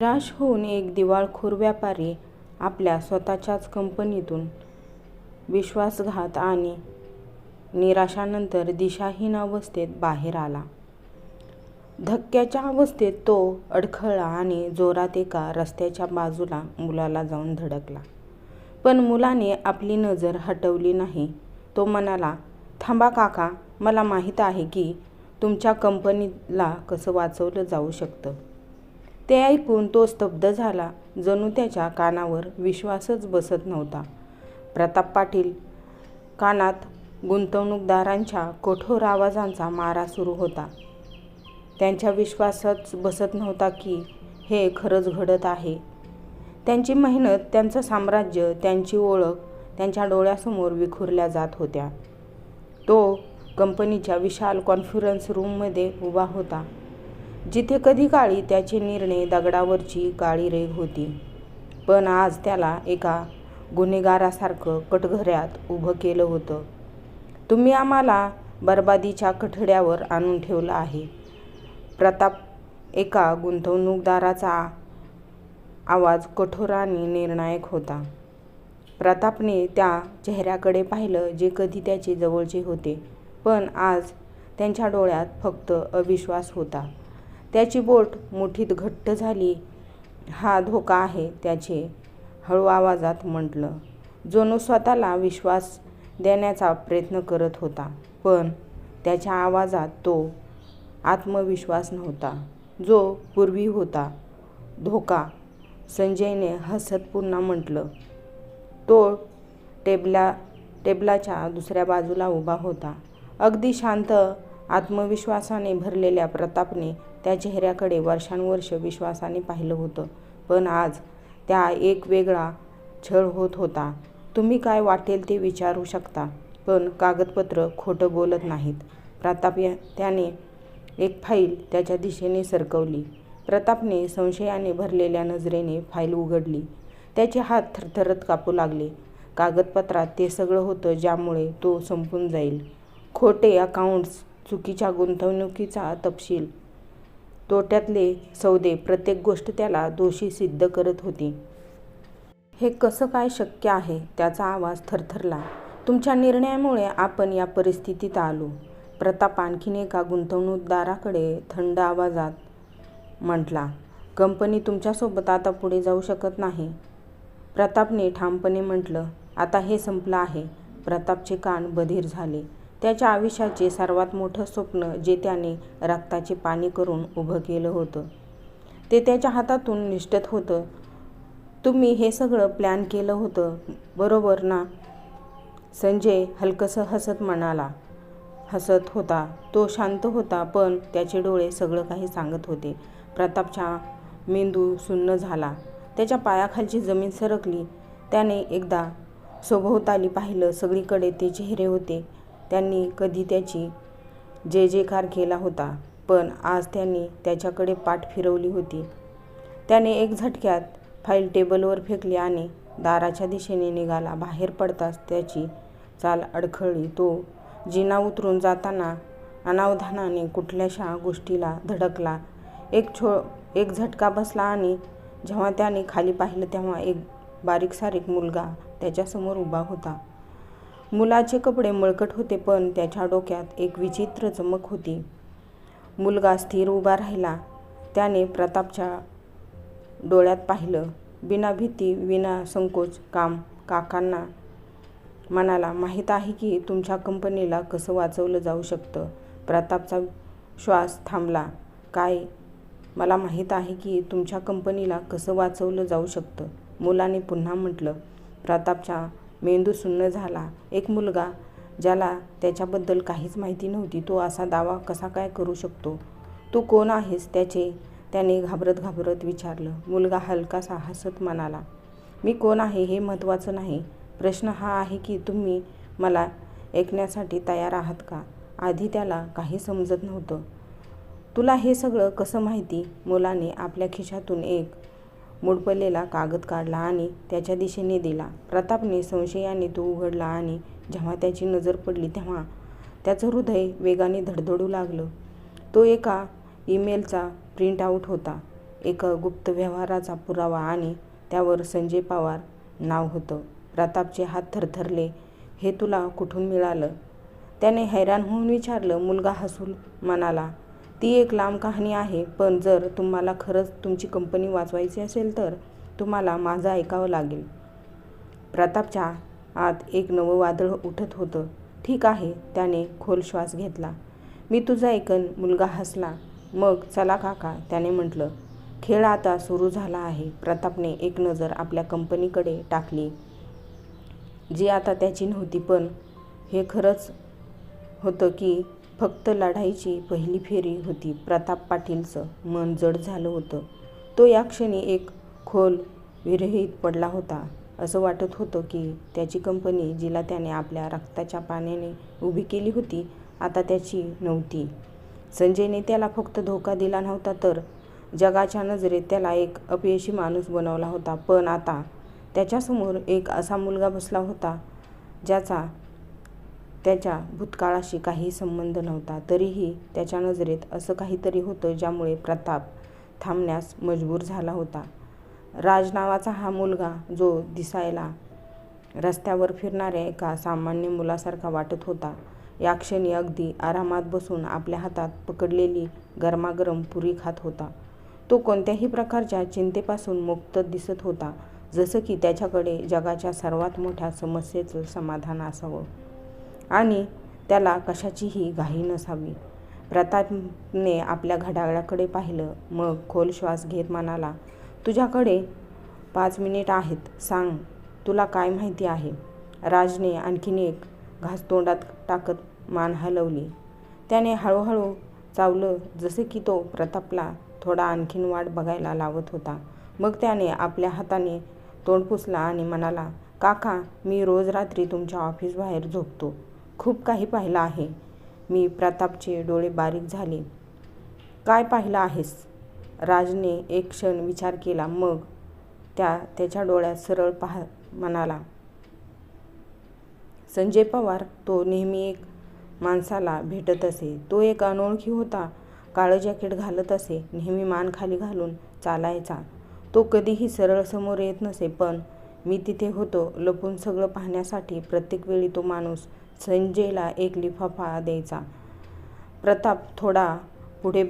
निराश होऊन एक दिवाळखोर व्यापारी आपल्या स्वतःच्याच कंपनीतून विश्वासघात आणि निराशानंतर दिशाहीन अवस्थेत बाहेर आला. धक्क्याच्या अवस्थेत तो अडखळला आणि जोरात एका रस्त्याच्या बाजूला मुलाला जाऊन धडकला. पण मुलाने आपली नजर हटवली नाही. तो म्हणाला, थांबा काका, मला माहीत आहे की तुमच्या कंपनीला कसं वाचवलं जाऊ शकतं. ते ऐकून तो स्तब्ध झाला. जणू त्याच्या कानावर विश्वासच बसत नव्हता. प्रताप पाटील कानात गुंतवणूकदारांच्या कठोर आवाजांचा मारा सुरू होता. त्यांच्या विश्वासच बसत नव्हता की हे खरंच घडत आहे. त्यांची मेहनत, त्यांचं साम्राज्य, त्यांची ओळख त्यांच्या डोळ्यासमोर विखुरल्या जात होत्या. तो कंपनीच्या विशाल कॉन्फरन्स रूममध्ये उभा होता, जिथे कधी काळी त्याचे निर्णय दगडावरची काळी रेघ होती. पण आज त्याला एका गुन्हेगारासारखं कटघऱ्यात उभं केलं होतं. तुम्ही आम्हाला बरबादीच्या कठड्यावर आणून ठेवलं आहे. प्रताप एका गुंतवणूकदाराचा आवाज कठोर आणि निर्णायक होता. प्रतापने त्या चेहऱ्याकडे पाहिलं जे कधी त्याचे जवळचे होते. पण आज त्यांच्या डोळ्यात फक्त अविश्वास होता. त्याची बोट मुठीत घट्ट झाली. हा धोका आहे, त्याचे हळू आवाजात म्हटलं. जोनू स्वतःला विश्वास देण्याचा प्रयत्न करत होता. पण त्याच्या आवाजात तो आत्मविश्वास नव्हता, जो पूर्वी होता. धोका? संजयने हसत पुन्हा म्हटलं. तो टेबलाच्या दुसऱ्या बाजूला उभा होता. अगदी शांत. आत्मविश्वासाने भरलेल्या प्रतापने त्या चेहऱ्याकडे वर्षानुवर्ष विश्वासाने पाहिलं होतं. पण आज त्या एक वेगळा छळ होत होता. तुम्ही काय वाटेल ते विचारू शकता, पण कागदपत्र खोटं बोलत नाहीत. प्रताप या त्याने एक फाईल त्याच्या दिशेने सरकवली. प्रतापने संशयाने भरलेल्या नजरेने फाईल उघडली. त्याचे हात थरथरत कापू लागले. कागदपत्रात ते सगळं होतं ज्यामुळे तो संपून जाईल. खोटे अकाऊंट्स, चुकीच्या गुंतवणुकीचा तपशील, तोट्यातले सौदे प्रत्येक गोष्ट त्याला दोषी सिद्ध करत होती. हे कसं काय शक्य आहे? त्याचा आवाज थरथरला. तुमच्या निर्णयामुळे आपण या परिस्थितीत आलो. प्रताप आणखीन एका गुंतवणूकदाराकडे थंड आवाजात म्हटला कंपनी तुमच्यासोबत आता पुढे जाऊ शकत नाही. प्रतापने ठामपणे म्हटलं. आता हे संपलं आहे. प्रतापचे कान बधीर झाले. त्याच्या आयुष्याचे सर्वात मोठं स्वप्न, जे त्याने रक्ताचे पाणी करून उभं केलं होतं, ते त्याच्या हातातून निष्ठत होतं. तुम्ही हे सगळं प्लॅन केलं होतं, बरोबर ना? संजय हलकसं हसत म्हणाला हसत होता. तो शांत होता, पण त्याचे डोळे सगळं काही सांगत होते. प्रतापच्या मेंदू सुन्न झाला. त्याच्या पायाखालची जमीन सरकली. त्याने एकदा सभोवताली पाहिलं. सगळीकडे ते चेहरे होते. त्यांनी कधी त्याची जयजयकार केला होता, पण आज त्यांनी त्याच्याकडे पाठ फिरवली होती. त्याने एक झटक्यात फाईल टेबलवर फेकली आणि दाराच्या दिशेने निघाला. बाहेर पडताच त्याची चाल अडखळली. तो जिना उतरून जाताना अनावधानाने कुठल्याशा गोष्टीला धडकला. एक छो एक झटका बसला आणि जेव्हा त्याने खाली पाहिलं तेव्हा एक बारीक सारीक मुलगा त्याच्यासमोर उभा होता. मुलाचे कपडे मळकट होते, पण त्याच्या डोक्यात एक विचित्र चमक होती. मुलगा स्थिर उभा राहिला. त्याने प्रतापच्या डोळ्यात पाहिलं. बिना भीती, विना संकोच काम काकांना म्हणाला, माहीत आहे की तुमच्या कंपनीला कसं वाचवलं जाऊ शकतं. प्रतापचा श्वास थांबला. काय? मला माहीत आहे की तुमच्या कंपनीला कसं वाचवलं जाऊ शकतं, मुलाने पुन्हा म्हटलं. प्रतापच्या मेंदू सुन्न झाला. एक मुलगा, ज्याला त्याच्याबद्दल काहीच माहिती नव्हती, तो असा दावा कसा काय करू शकतो? तू कोण आहेस? त्याचे त्याने घाबरत घाबरत विचारलं. मुलगा हलकासा हसत म्हणाला, मी कोण आहे हे महत्त्वाचं नाही. प्रश्न हा आहे की तुम्ही मला ऐकण्यासाठी तयार आहात का? आधी त्याला काही समजत नव्हतं. तुला हे सगळं कसं माहिती? मुलाने आपल्या खिशातून एक मुडपलेला कागद काढला आणि त्याच्या दिशेने दिला. प्रतापने संशयाने तो उघडला आणि जेव्हा त्याची नजर पडली तेव्हा त्याचं हृदय वेगाने धडधडू लागलं. तो एका ईमेलचा प्रिंट आऊट होता. एका गुप्त व्यवहाराचा पुरावा आणि त्यावर संजय पवार नाव होतं. प्रतापचे हात थरथरले. हे तुला कुठून मिळालं? त्याने हैराण होऊन विचारलं. मुलगा हसून म्हणाला, ती एक लांब कहाणी आहे. पण जर तुम्हाला खरंच तुमची कंपनी वाचवायची असेल तर तुम्हाला माझं ऐकावं लागेल. प्रतापच्या आत एक नवं वादळ उठत होतं. ठीक आहे. त्याने खोल श्वास घेतला. मी तुझा ऐकन. मुलगा हसला. मग चला काका, त्याने म्हटलं. खेळ आता सुरू झाला आहे. प्रतापने एक नजर आपल्या कंपनीकडे टाकली, जी आता त्याची नव्हती. पण हे खरंच होतं की फक्त लढाईची पहिली फेरी होती? प्रताप पाटीलचं मन जड झालं होतं. तो या क्षणी एक खोल विरहित पडला होता. असं वाटत होतं की त्याची कंपनी, जिला त्याने आपल्या रक्ताच्या पाण्याने उभी केली होती, आता त्याची नव्हती. संजयने त्याला फक्त धोका दिला नव्हता तर जगाच्या नजरेत त्याला एक अपयशी माणूस बनवला होता. पण आता त्याच्यासमोर एक असा मुलगा बसला होता, ज्याचा त्याच्या भूतकाळाशी काही संबंध नव्हता. तरीही त्याच्या नजरेत असं काहीतरी होतं ज्यामुळे प्रताप थांबण्यास मजबूर झाला होता. राज नावाचा हा मुलगा, जो दिसायला रस्त्यावर फिरणाऱ्या एका सामान्य मुलासारखा वाटत होता, या क्षणी अगदी आरामात बसून आपल्या हातात पकडलेली गरमागरम पुरी खात होता. तो कोणत्याही प्रकारच्या चिंतेपासून मुक्त दिसत होता. जसं की त्याच्याकडे जगाच्या सर्वात मोठ्या समस्येचं समाधान असावं आणि त्याला कशाचीही घाई नसावी. प्रतापने आपल्या घड्याळाकडे पाहिलं. मग खोल श्वास घेत म्हणाला, तुझ्याकडे पाच मिनिट आहेत. सांग, तुला काय माहिती आहे? राजने आणखीन एक घास तोंडात टाकत मान हलवली. त्याने हळूहळू चावलं, जसं की तो प्रतापला थोडा आणखी वाट बघायला लावत होता. मग त्याने आपल्या हाताने तोंड पुसला आणि म्हणाला, काका, मी रोज रात्री तुमच्या ऑफिसबाहेर झोपतो. खूप काही पाहिलं आहे मी. प्रतापचे डोळे बारीक झाले. काय पाहिलं आहेस? राजने एक क्षण विचार केला. मग त्या त्याच्या डोळ्यात सरळ पाह म्हणाला, संजय पवार. तो नेहमी एक माणसाला भेटत असे. तो एक अनोळखी होता. काळं जॅकेट घालत असे. नेहमी मान खाली घालून चालायचा. तो कधीही सरळ समोर येत नसे. पण मी तिथे होतो, लपून सगळं पाहण्यासाठी. प्रत्येक वेळी तो माणूस संजयला एक लिफाफा द्यायचा. प्रताप थोडा पुढे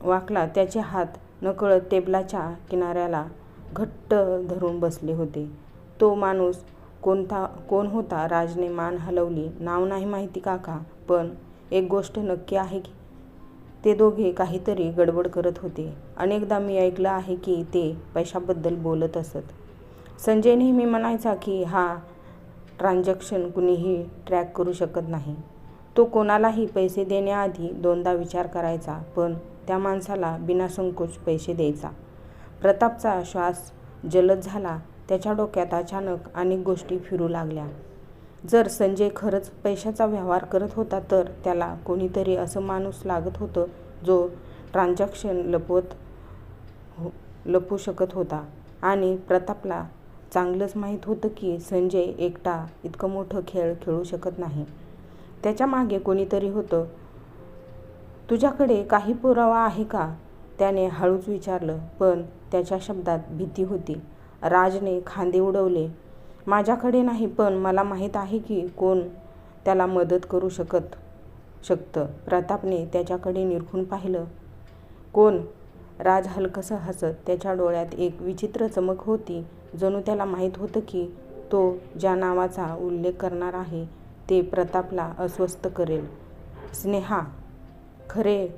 वाकला. त्याचे हात नकळत टेबलाच्या किनाऱ्याला घट्ट धरून बसले होते. तो माणूस कोणता कोण होता? राजने मान हलवली. नाव नाही माहिती काका. पण एक गोष्ट नक्की आहे की ते दोघे काहीतरी गडबड करत होते. अनेकदा मी ऐकलं आहे की ते पैशाबद्दल बोलत असत. संजय नेहमी म्हणायचा की हा ट्रान्झॅक्शन कुणीही ट्रॅक करू शकत नाही. तो कोणालाही पैसे देण्याआधी दोनदा विचार करायचा. पण त्या माणसाला बिनासंकोच पैसे द्यायचा. प्रतापचा श्वास जलद झाला. त्याच्या डोक्यात अचानक अनेक गोष्टी फिरू लागल्या. जर संजय खरंच पैशाचा व्यवहार करत होता तर त्याला कोणीतरी असं माणूस लागत होतं, जो ट्रान्झॅक्शन लपवत हो लपवू शकत होता. आणि प्रतापला चांगलंच माहीत होतं की संजय एकटा इतकं मोठं खेळ खेळू शकत नाही. त्याच्यामागे कोणीतरी होतं. तुझ्याकडे काही पुरावा आहे का? त्याने हळूच विचारलं. पण त्याच्या शब्दात भीती होती. राजने खांदे उडवले. माझ्याकडे नाही. पण मला माहीत आहे की कोण त्याला मदत करू शकत शकतं. प्रतापने त्याच्याकडे निरखून पाहिलं. कोण? राज हलकंसं हसत. त्याच्या डोळ्यात एक विचित्र चमक होती. जणू त्याला माहीत होतं की तो ज्या नावाचा उल्लेख करणार आहे ते प्रतापला अस्वस्थ करेल. स्नेहा. खरे?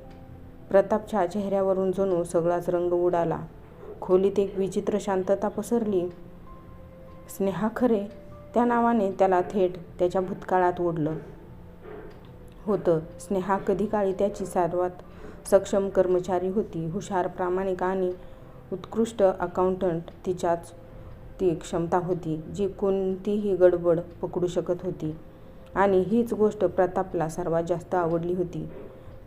प्रतापच्या चेहऱ्यावरून जणू सगळाच रंग उडाला. खोलीत एक विचित्र शांतता पसरली. स्नेहा खरे? त्या नावाने त्याला थेट त्याच्या भूतकाळात ओढलं होतं. स्नेहा कधी काळी त्याची सर्वात सक्षम कर्मचारी होती. हुशार, प्रामाणिक आणि उत्कृष्ट अकाउंटंट. तिच्याच ती क्षमता होती, जी कोणतीही गडबड पकडू शकत होती. आणि हीच गोष्ट प्रतापला सर्वात जास्त आवडली होती.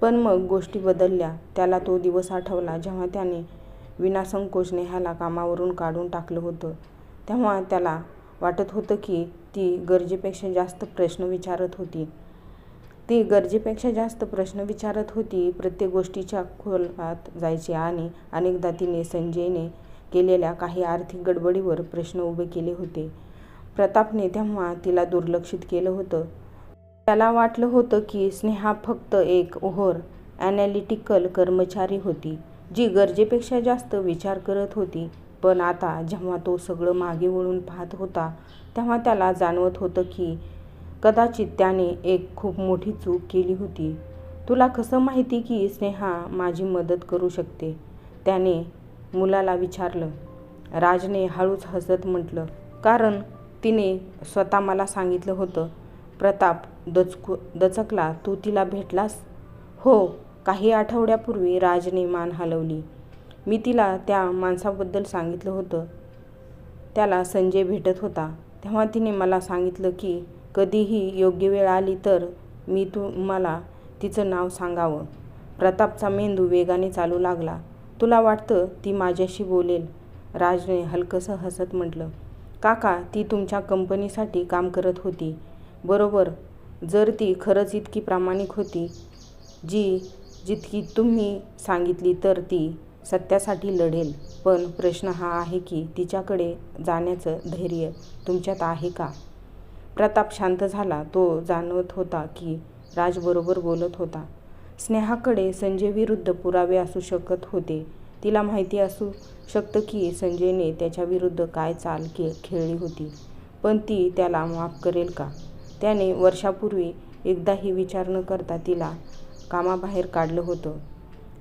पण मग गोष्टी बदलल्या. त्याला तो दिवस आठवला जेव्हा त्याने विनासंकोच नेहाला कामावरून काढून टाकलं होतं. तेव्हा त्याला वाटत होतं की ती गरजेपेक्षा जास्त प्रश्न विचारत होती. ती गरजेपेक्षा जास्त प्रश्न विचारत होती प्रत्येक गोष्टीच्या खोलात जायची आणि अनेकदा तिने संजयने केलेल्या काही आर्थिक गडबडीवर प्रश्न उभे केले होते. प्रतापने तेव्हा तिला दुर्लक्षित केलं होतं. त्याला वाटलं होतं की स्नेहा फक्त एक ओव्हर ॲनालिटिकल कर्मचारी होती जी गरजेपेक्षा जास्त विचार करत होती. पण आता जेव्हा तो सगळं मागे वळून पाहत होता तेव्हा त्याला जाणवत होतं की कदाचित त्याने एक खूप मोठी चूक केली होती. तुला कसं माहिती की स्नेहा माझी मदत करू शकते? त्याने मुलाला विचारलं. राजने हळूच हसत म्हटलं कारण तिने स्वतः मला सांगितलं होतं प्रताप दचकू दचकला तू तिला भेटलास? हो काही आठवड्यापूर्वी राजने मान हलवली. मी तिला त्या माणसाबद्दल सांगितलं होतं. त्याला संजय भेटत होता. तेव्हा तिने मला सांगितलं की कधीही योग्य वेळ आली तर मी तुम्हाला तिचं नाव सांगावं. प्रतापचा मेंदू वेगाने चालू लागला. तुला वाटतं ती माझ्याशी बोलेल राजने हलकंसं हसत म्हटलं. काका ती तुमच्या कंपनीसाठी काम करत होती. बरोबर जर ती खरंच इतकी प्रामाणिक होती जी जितकी तुम्ही सांगितली तर ती सत्यासाठी लढेल. पण प्रश्न हा आहे की तिच्याकडे जाण्याचं धैर्य तुमच्यात आहे का? प्रताप शांत झाला. तो जाणवत होता की राजबरोबर बोलत होता. स्नेहाकडे संजयविरुद्ध पुरावे असू शकत होते. तिला माहिती असू शकतं की संजयने त्याच्याविरुद्ध काय चाल के खेळली होती. पण ती त्याला माफ करेल का? त्याने वर्षापूर्वी एकदाही विचार न करता तिला कामाबाहेर काढलं होतं.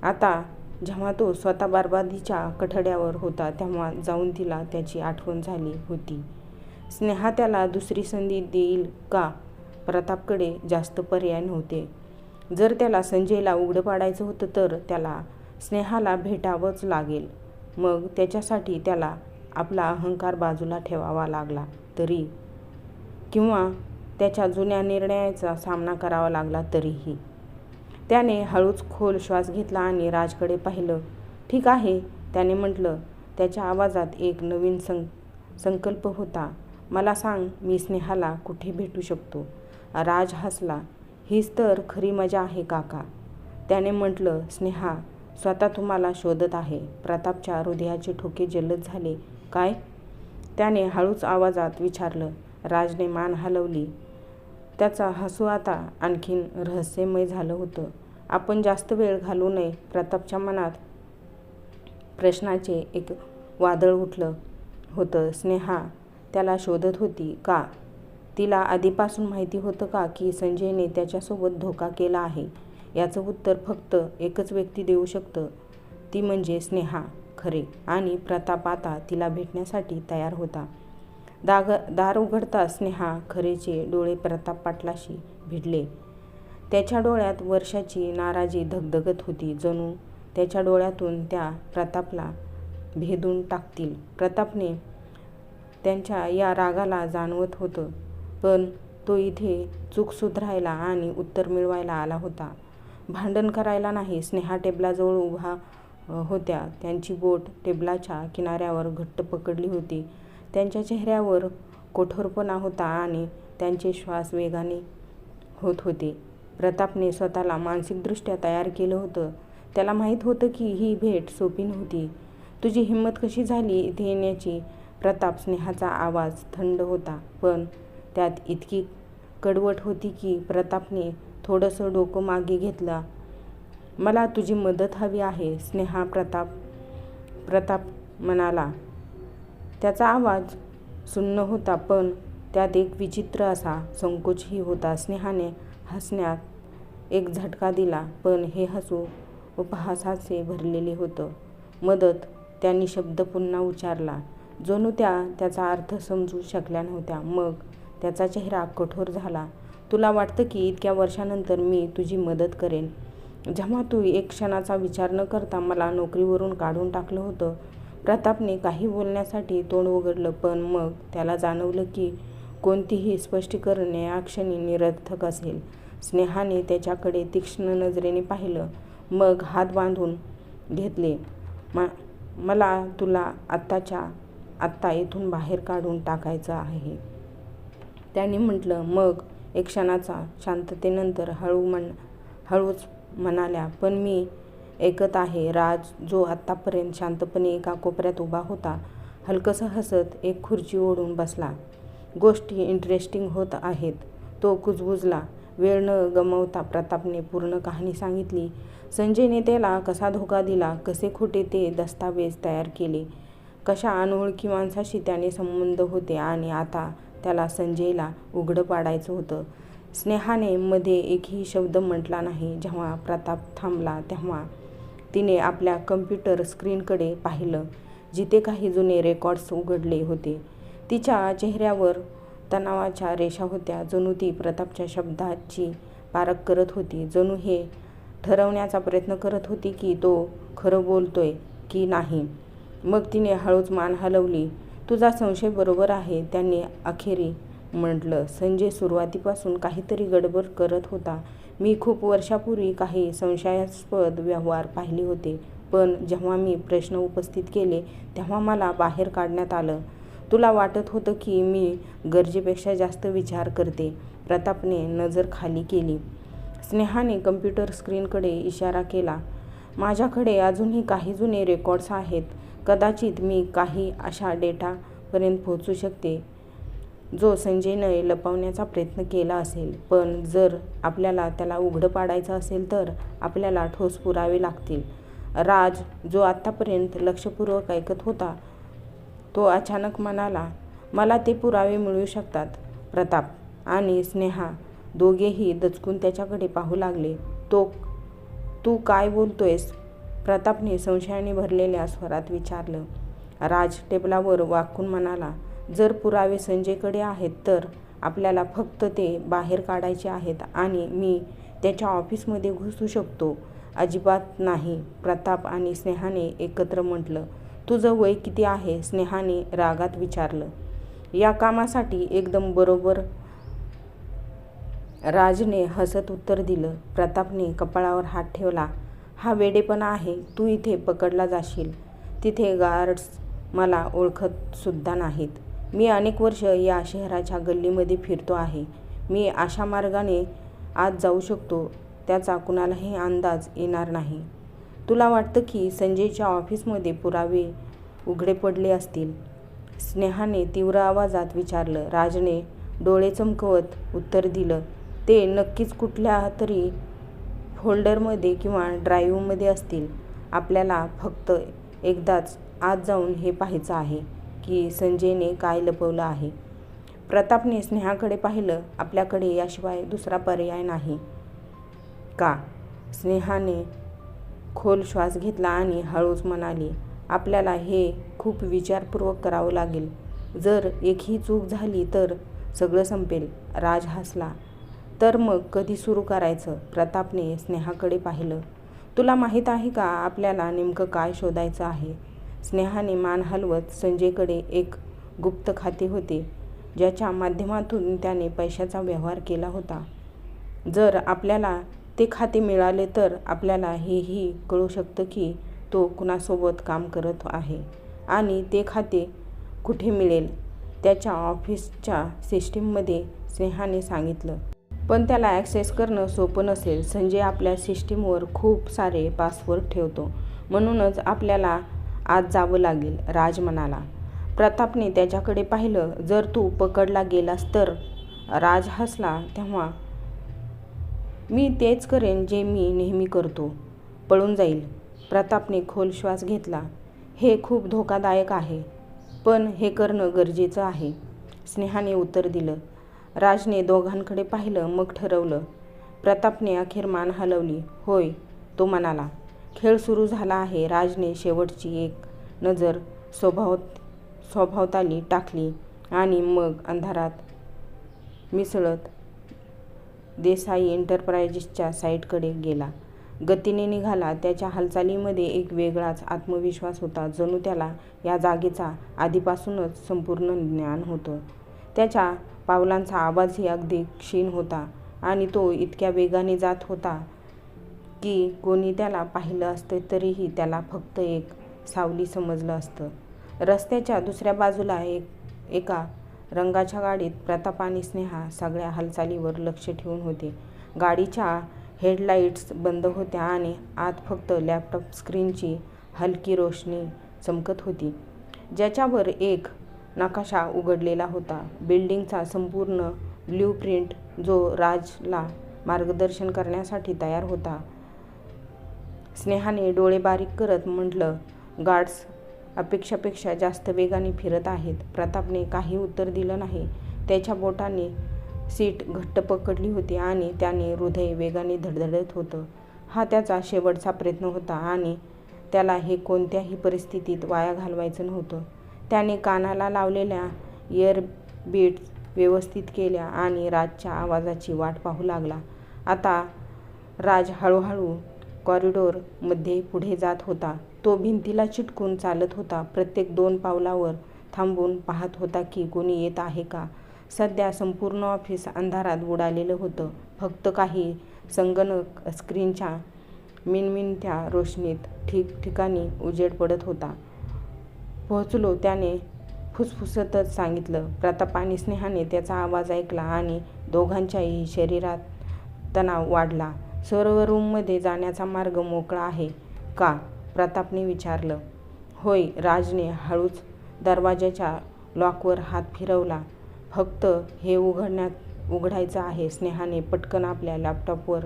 आता जेव्हा तो स्वतः बारबादीच्या कठड्यावर होता तेव्हा जाऊन तिला त्याची आठवण झाली होती. स्नेहा त्याला दुसरी संधी देईल का? प्रतापकडे जास्त पर्याय नव्हते. जर त्याला संजयला उघडं पाडायचं होतं तर त्याला स्नेहाला भेटावंच लागेल. मग त्याच्यासाठी त्याला आपला अहंकार बाजूला ठेवावा लागला तरी. किंवा त्याच्या जुन्या निर्णयाचा सामना करावा लागला तरीही. त्याने हळूच खोल श्वास घेतला आणि राजकडे पाहिलं. ठीक आहे त्याने म्हटलं. त्याच्या आवाजात एक नवीन सं संकल्प होता. मला सांग मी स्नेहाला कुठे भेटू शकतो? राज हसला. हीच तर खरी मजा आहे काका. त्याने म्हटलं स्नेहा स्वतः तुम्हाला शोधत आहे. प्रतापच्या हृदयाचे ठोके जलद झाले. काय? त्याने हळूच आवाजात विचारलं. राजने मान हलवली. त्याचा हसू आता आणखीन रहस्यमय झालं होतं. आपण जास्त वेळ घालू नये. प्रतापच्या मनात प्रश्नाचे एक वादळ उठलं होतं. स्नेहा त्याला शोधत होती का? तिला आधीपासून माहिती होतं का की संजयने त्याच्यासोबत धोका केला आहे? याचं उत्तर फक्त एकच व्यक्ती देऊ शकतं. ती म्हणजे स्नेहा खरे. आणि प्रताप आता तिला भेटण्यासाठी तयार होता. दाग दार उघडता स्नेहा खरेचे डोळे प्रताप पाटलाशी भिडले. त्याच्या डोळ्यात वर्षाची नाराजी धगधगत होती. जणू त्याच्या डोळ्यातून त्या प्रतापला भेदून टाकतील. प्रतापने त्यांच्या या रागाला जाणवत होतं. पण तो इथे चूक सुधारायला आणि उत्तर मिळवायला आला होता. भांडण करायला नाही स्नेहा टेबलाजवळ उभा होत्या. त्यांची बोट टेबलाच्या किनाऱ्यावर घट्ट पकडली होती. त्यांच्या चेहऱ्यावर कठोरपणा होता आणि त्यांचे श्वास वेगाने होत होते. प्रतापने स्वतःला मानसिकदृष्ट्या तयार केलं होतं. त्याला माहीत होतं की ही भेट सोपी नव्हती. तुझी हिंमत कशी झाली? इथे येण्याची प्रताप स्नेहाचा आवाज थंड होता. पण त्यात इतकी कडवट होती की प्रतापने थोडंसं डोकं मागे घेतलं. मला तुझी मदत हवी आहे स्नेहा प्रताप प्रताप म्हणाला. त्याचा आवाज सुन्न होता पण त्यात एक विचित्र असा संकोचही होता. स्नेहाने हसण्यात एक झटका दिला पण हे हसू उपहासाचे भरलेले होतं. मदत त्यांनी शब्द पुन्हा उच्चारला. जणू त्या त्याचा अर्थ समजू शकल्या नव्हत्या. मग त्याचा चेहरा कठोर झाला. तुला वाटतं की इतक्या वर्षानंतर मी तुझी मदत करेन. जेव्हा तू एक क्षणाचा विचार न करता मला नोकरीवरून काढून टाकलं होतं प्रतापने काही बोलण्यासाठी तोंड उघडलं पण मग त्याला जाणवलं की कोणतीही स्पष्टीकरण या क्षणी निरर्थक असेल. स्नेहाने त्याच्याकडे तीक्ष्ण नजरेने पाहिलं. मग हात बांधून घेतले. मा मला तुला आत्ताच्या आत्ता इथून बाहेर काढून टाकायचं आहे. त्याने म्हटलं मग एक क्षणाचा शांततेनंतर हळू म्हण हळूच म्हणाल्या पण मी ऐकत आहे राज जो आत्तापर्यंत शांतपणे एका कोपऱ्यात उभा होता हलकसं हसत एक खुर्ची ओढून बसला. गोष्टी इंटरेस्टिंग होत आहेत. तो कुजबुजला. वेळ न गमवता प्रतापने पूर्ण कहाणी सांगितली. संजयने त्याला कसा धोका दिला कसे खोटे ते दस्तावेज तयार केले कशा अनोळखी माणसाशी त्याने संबंध होते आणि आता त्याला संजयला उघडं पाडायचं होतं. स्नेहाने मध्ये एकही शब्द म्हटला नाही. जेव्हा प्रताप थांबला तेव्हा तिने आपल्या कम्प्युटर स्क्रीनकडे पाहिलं जिथे काही जुने रेकॉर्ड्स उघडले होते. तिच्या चेहऱ्यावर तणावाच्या रेषा होत्या. जणू ती प्रतापच्या शब्दाची पारख करत होती. जणू हे ठरवण्याचा प्रयत्न करत होती की तो खरं बोलतोय की नाही. मग तिने हळूच मान हलवली. तुझा संशय बरोबर आहे त्यांनी अखेरी म्हटलं. संजय सुरुवातीपासून काहीतरी गडबड करत होता. मी खूप वर्षापूर्वी काही संशयास्पद व्यवहार पाहिले होते पण जेव्हा मी प्रश्न उपस्थित केले तेव्हा मला बाहेर काढण्यात आलं. तुला वाटत होतं की मी गरजेपेक्षा जास्त विचार करते? प्रतापने नजर खाली केली. स्नेहाने कम्प्युटर स्क्रीनकडे इशारा केला. माझ्याकडे अजूनही काही जुने रेकॉर्ड्स आहेत. कदाचित मी काही अशा डेटापर्यंत पोहोचू शकते जो संजयने लपवण्याचा प्रयत्न केला असेल. पण जर आपल्याला त्याला उघडं पाडायचं असेल तर आपल्याला ठोस पुरावे लागतील. राज जो आत्तापर्यंत लक्षपूर्वक ऐकत होता तो अचानक म्हणाला मला ते पुरावे मिळू शकतात प्रताप आणि स्नेहा दोघेही दचकून त्याच्याकडे पाहू लागले. तो तू काय बोलतोयस? प्रतापने संशयाने भरलेल्या स्वरात विचारलं राज टेबलावर वाकून म्हणाला जर पुरावे संजयकडे आहेत तर आपल्याला फक्त ते बाहेर काढायचे आहेत आणि मी त्याच्या ऑफिसमध्ये घुसू शकतो. अजिबात नाही प्रताप आणि स्नेहाने एकत्र म्हटलं. तुझं वय किती आहे? स्नेहाने रागात विचारलं. या कामासाठी एकदम बरोबर. राजने हसत उत्तर दिलं. प्रतापने कपाळावर हात ठेवला. हा वेडेपणा आहे. तू इथे पकडला जाशील. तिथे गार्ड्स मला ओळखतसुद्धा नाहीत. मी अनेक वर्ष या शहराच्या गल्लीमध्ये फिरतो आहे. मी अशा मार्गाने आत जाऊ शकतो त्याचा कुणालाही अंदाज येणार नाही. तुला वाटतं की संजयच्या ऑफिसमध्ये पुरावे उघडे पडले असतील? स्नेहाने तीव्र आवाजात विचारलं. राजने डोळे चमकवत उत्तर दिलं. ते नक्कीच कुठल्या तरी फोल्डरमध्ये किंवा ड्राईव्हमध्ये असतील आपल्याला फक्त एकदाच आत जाऊन हे पाहायचं आहे की संजयने काय लपवलं आहे. प्रतापने स्नेहाकडे पाहिलं आपल्याकडे याशिवाय दुसरा पर्याय नाही. का? स्नेहाने खोल श्वास घेतला आणि हळूच म्हणाली आपल्याला हे खूप विचारपूर्वक करावं लागेल. जर एकही चूक झाली तर सगळं संपेल. राज हसला. तर मग कधी सुरू करायचं? प्रतापने स्नेहाकडे पाहिलं. तुला माहीत आहे का आपल्याला नेमकं काय शोधायचं आहे? स्नेहाने मान हलवत संजयकडे एक गुप्त खाते होते ज्याच्या माध्यमातून त्याने पैशाचा व्यवहार केला होता. जर आपल्याला ते खाते मिळाले तर आपल्याला हेही कळू शकतं की तो कुणासोबत काम करत आहे आणि ते खाते कुठे मिळेल? त्याच्या ऑफिसच्या सिस्टीममध्ये स्नेहाने सांगितलं. पण त्याला ॲक्सेस करणं सोपं नसेल. संजय आपल्या सिस्टीमवर खूप सारे पासवर्ड ठेवतो. म्हणूनच आपल्याला आज जावं लागेल राज म्हणाला प्रतापने त्याच्याकडे पाहिलं जर तू पकडला गेलास तर. राज हसला तेव्हा मी तेच करेन जे मी नेहमी करतो. पळून जाईल. प्रतापने खोल श्वास घेतला. हे खूप धोकादायक आहे पण हे करणं गरजेचं आहे. स्नेहाने उत्तर दिलं. राजने दोघांकडे पाहिलं मग ठरवलं प्रतापने अखेर मान हलवली. होय तो म्हणाला. खेळ सुरू झाला आहे. राजने शेवटची एक नजर स्वभाव स्वभावताली टाकली आणि मग अंधारात मिसळत देसाई एंटरप्राइजेसच्या साईटकडे गेला. गतीने निघाला. त्याच्या हालचालीमध्ये एक वेगळाच आत्मविश्वास होता जणू त्याला या जागेचा आधीपासूनच संपूर्ण ज्ञान होतं. त्याच्या पावलांचा आवाजही अगदी क्षीण होता आणि तो इतक्या वेगाने जात होता की कोणी त्याला पाहिलं असतं तरीही त्याला फक्त एक सावली समजलं असतं रस्त्याच्या दुसऱ्या बाजूला एक एका रंगाच्या गाडीत प्रताप आणि स्नेहा सगळ्या हालचालीवर लक्ष ठेवून होते. गाडीच्या हेडलाईट्स बंद होत्या आणि आत फक्त लॅपटॉप स्क्रीनची हलकी रोशनी चमकत होती, ज्याच्यावर एक नकाशा उघडलेला होता. बिल्डिंगचा संपूर्ण ब्ल्यूप्रिंट, जो राजला मार्गदर्शन करण्यासाठी तयार होता. स्नेहाने डोळे बारीक करत म्हटलं, गार्ड्स अपेक्षापेक्षा जास्त वेगाने फिरत आहेत. प्रतापने काही उत्तर दिलं नाही. त्याच्या बोटाने सीट घट्ट पकडली होती आणि त्याने हृदय वेगाने धडधडत होतं. हा त्याचा शेवटचा प्रयत्न होता आणि त्याला हे कोणत्याही परिस्थितीत वाया घालवायचं नव्हतं. त्याने कानाला लावलेल्या इयरबीड्स व्यवस्थित केल्या आणि राजच्या आवाजाची वाट पाहू लागला. आता राज हळूहळू कॉरिडोरमध्ये पुढे जात होता. तो भिंतीला चिटकून चालत होता, प्रत्येक दोन पावलावर थांबून पाहत होता की कोणी येत आहे का. सध्या संपूर्ण ऑफिस अंधारात बुडालेलं होतं. फक्त काही संगणक स्क्रीनच्या मिनमिनत्या रोशनीत ठिकठिकाणी उजेड पडत होता. पोहोचलो, त्याने फुसफुसतच सांगितलं. प्रताप आणि स्नेहाने त्याचा आवाज ऐकला आणि दोघांच्याही शरीरात तणाव वाढला. सर्व रूममध्ये जाण्याचा मार्ग मोकळा आहे का? प्रतापने विचारलं. होय, राजने हळूच दरवाजाच्या लॉकवर हात फिरवला. फक्त हे उघडण्यात उघडायचं आहे. स्नेहाने पटकन आपल्या लॅपटॉपवर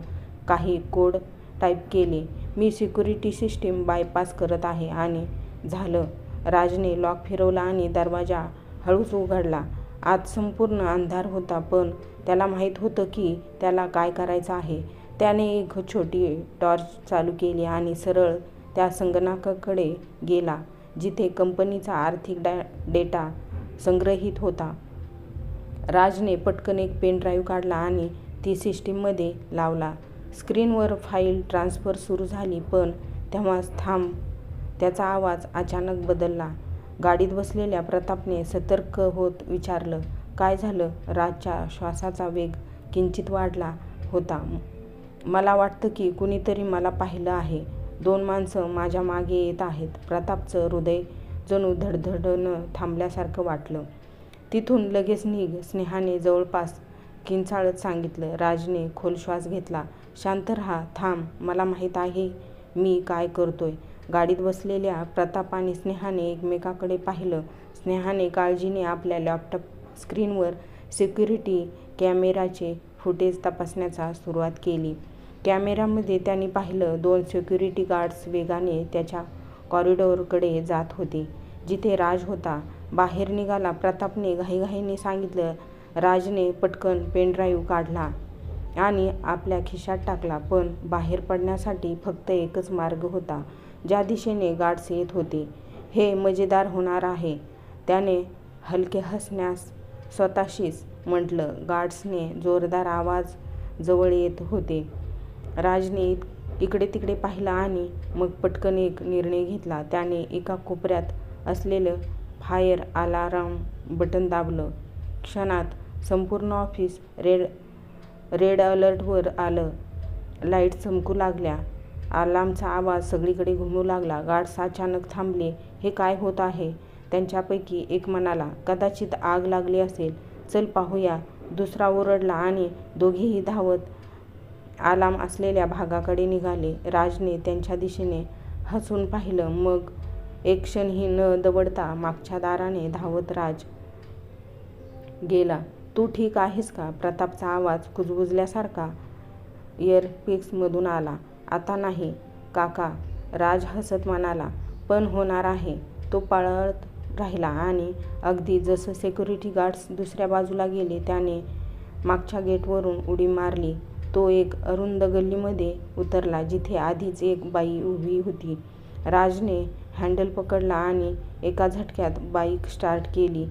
काही कोड टाईप केले. मी सिक्युरिटी सिस्टीम बायपास करत आहे आणि झालं. राजने लॉक फिरवला आणि दरवाजा हळूच उघडला. आत संपूर्ण अंधार होता, पण त्याला माहीत होतं की त्याला काय करायचं आहे. त्याने एक छोटी टॉर्च चालू केली आणि सरळ त्या संगणकाकडे गेला, जिथे कंपनीचा आर्थिक डा डेटा संग्रहित होता. राजने पटकन एक पेन ड्राईव्ह काढला आणि ती सिस्टीममध्ये लावला. स्क्रीनवर फाईल ट्रान्सफर सुरू झाली, पण तेव्हाच थांब त्याचा आवाज अचानक बदलला. गाडीत बसलेल्या प्रतापने सतर्क होत विचारलं, काय झालं? राजच्या श्वासाचा वेग किंचित वाढला होता. मला वाटतं की कुणीतरी मला पाहिलं आहे. दोन माणसं माझ्या मागे येत आहेत. प्रतापचं हृदय जणू धडधडणं थांबल्यासारखं वाटलं. तिथून लगेच निघ, स्नेहाने जवळपास किंचाळत सांगितलं. राजने खोल श्वास घेतला. शांत राहा थांब, मला माहीत आहे मी काय करतोय. गाडीत बसलेल्या प्रताप आणि स्नेहाने एकमेकाकडे पाहिलं. स्नेहाने काळजीने आपल्या लॅपटॉप स्क्रीनवर सिक्युरिटी कॅमेराचे फुटेज तपासण्याचा सुरुवात केली. कॅमेऱ्यामध्ये त्यांनी पाहिलं, दोन सिक्युरिटी गार्ड्स वेगाने त्याच्या कॉरिडॉरकडे जात होते, जिथे राज होता. बाहेर निघाला. प्रतापने घाईघाईने सांगितलं. राजने पटकन पेनड्राईव्ह काढला आणि आपल्या खिशात टाकला. पण बाहेर पडण्यासाठी फक्त एकच मार्ग होता, ज्या दिशेने गाड्स येत होते. हे मजेदार होणार आहे, त्याने हलके हसण्यास स्वतःशीच म्हटलं. गाड्सने जोरदार आवाज जवळ येत होते. राजने इकडेतिकडे पाहिलं आणि मग पटकन एक निर्णय घेतला. त्याने एका कोपऱ्यात असलेलं फायर अलाराम बटन दाबलं. क्षणात संपूर्ण ऑफिस रेड अलर्टवर आलं. लाइट चमकू लागल्या. अलार्मचा आवाज सगळीकडे घुमू लागला. गार्ड्स अचानक थांबले. हे काय होत आहे? त्यांच्यापैकी एक म्हणाला. कदाचित आग लागली असेल, चल पाहूया. दुसरा ओरडला आणि दोघेही धावत आलाम असलेल्या भागाकडे निघाले. राजने त्यांच्या दिशेने हसून पाहिलं. मग एक क्षणही न दवडता मागच्या दाराने धावत राज गेला. तू ठीक आहेस का? प्रतापचा आवाज कुजबुजल्यासारखा इयरपिक्समधून आला. आता नाही, काका, राज हसत म्हणाला. पण होणार आहे. तो पळत राहिला आणि अगदी जसं सिक्युरिटी गार्ड्स दुसऱ्या बाजूला गेले, त्याने मागच्या गेटवरून उडी मारली. तो एक अरुंद गल्लीमध्ये उतरला, जिथे आधीच एक बाई उभी होती. राजने हँडल पकडला आणि एका झटक्यात बाईक स्टार्ट केली.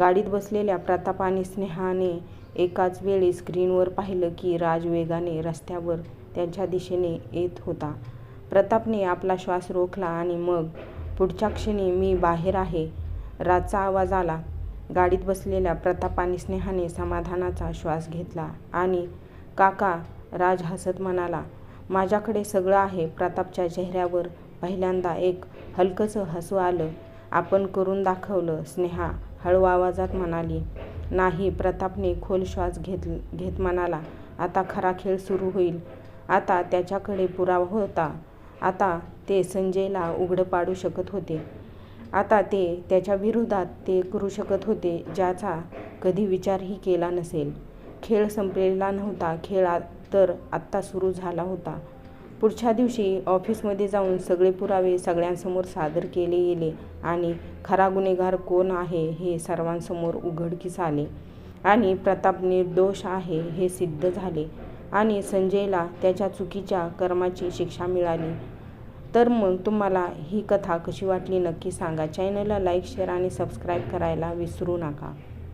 गाडीत बसलेल्या प्रताप आणि स्नेहाने एकाच वेळी स्क्रीनवर पाहिलं की राज वेगाने रस्त्यावर त्यांच्या दिशेने येत होता. प्रतापने आपला श्वास रोखला आणि मग पुढच्या क्षणी मी बाहेर आहे, रातचा आवाज आला. गाडीत बसलेल्या प्रताप आणि स्नेहाने समाधानाचा श्वास घेतला. आणि काका, राज हसत म्हणाला. माझ्याकडे सगळं आहे. प्रतापच्या चेहऱ्यावर पहिल्यांदा एक हलकंसं हसू आलं. आपण करून दाखवलं, स्नेहा हळू आवाजात म्हणाली. नाही प्रतापने खोल श्वास घेत घेत म्हणाला आता खरा खेळ सुरू होईल आता त्याच्याकडे पुरावा होता. आता ते संजयला उघडं पाडू शकत होते. आता ते त्याच्या विरोधात ते करू शकत होते ज्याचा कधी विचारही केला नसेल. खेळ संपलेला नव्हता खेळ तर आत्ता सुरू झाला होता. पुढच्या दिवशी ऑफिसमध्ये जाऊन सगळे पुरावे सगळ्यांसमोर सादर केले गेले आणि खरा गुन्हेगार कोण आहे हे सर्वांसमोर उघडकीस आले. आणि प्रताप निर्दोष आहे हे सिद्ध झाले. आणि संजयला त्याच्या चुकीच्या कर्माची शिक्षा मिळाली. तर मग तुम्हाला ही कथा कशी वाटली नक्की सांगा. चॅनलला लाईक शेअर आणि सबस्क्राईब करायला विसरू नका.